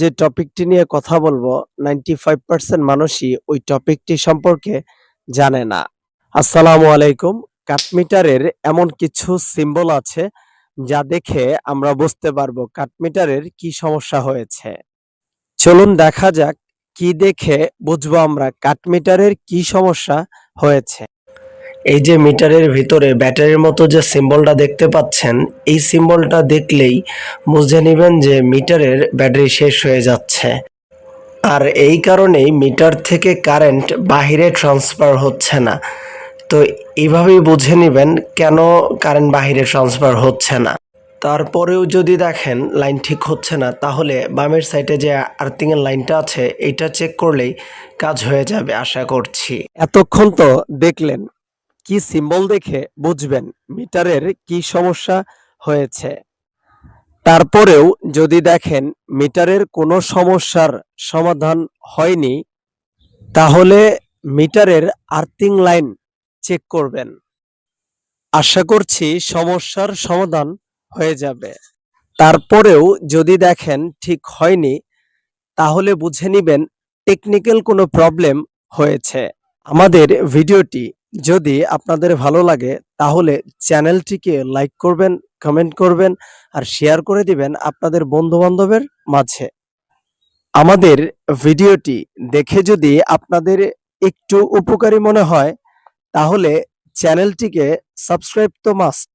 যে টপিকটি নিয়ে কথা বলব নাইনটি ফাইভ পার্সেন্ট মানুষই ওই টপিকটি সম্পর্কে জানে না। আসসালামু আলাইকুম। কাঠমিটারের এমন কিছু সিম্বল আছে যা দেখে আমরা বুঝতে পারব কাঠমিটারের কি সমস্যা হয়েছে। চলুন দেখা যাক কি দেখে বুঝব আমরা কাঠমিটারের কি সমস্যা হয়েছে। এই যে মিটারের ভিতরে ব্যাটারির মতো যে সিম্বলটা দেখতে পাচ্ছেন, এই সিম্বলটা দেখলেই বুঝে নেবেন যে মিটারের ব্যাটারি শেষ হয়ে যাচ্ছে। আর এই কারণেই মিটার থেকে কারেন্ট বাহিরে ট্রান্সফার হচ্ছে না। তো এইভাবেই বুঝে নেবেন কেন কারেন্ট বাহিরে ট্রান্সফার হচ্ছে না। তারপরেও যদি দেখেন লাইন ঠিক হচ্ছে না, তাহলে বামের সাইডে যে আর্থিংয়ের লাইনটা আছে এটা চেক করলেই কাজ হয়ে যাবে, আশা করছি। এতক্ষণ তো দেখলেন কি সিম্বল দেখে বুঝবেন মিটারের কি সমস্যা হয়েছে? তারপরেও যদি দেখেন মিটারের কোনো সমস্যার সমাধান হয়নি, তাহলে মিটারের আর্থিং লাইন চেক করবেন। আশা করছি সমস্যার সমাধান হয়ে যাবে। তারপরেও যদি দেখেন ঠিক হয়নি, তাহলে বুঝে নিবেন টেকনিক্যাল কোনো প্রবলেম হয়েছে। আমাদের ভিডিওটি যদি আপনাদের ভালো লাগে, তাহলে চ্যানেলটিকে লাইক করবেন কমেন্ট করবেন, আর শেয়ার করে দিবেন আপনাদের বন্ধুবান্ধবের মাঝে। আমাদের ভিডিওটি দেখে যদি আপনাদের একটু উপকারী মনে হয়, তাহলে চ্যানেলটিকে সাবস্ক্রাইব তো মাস্ট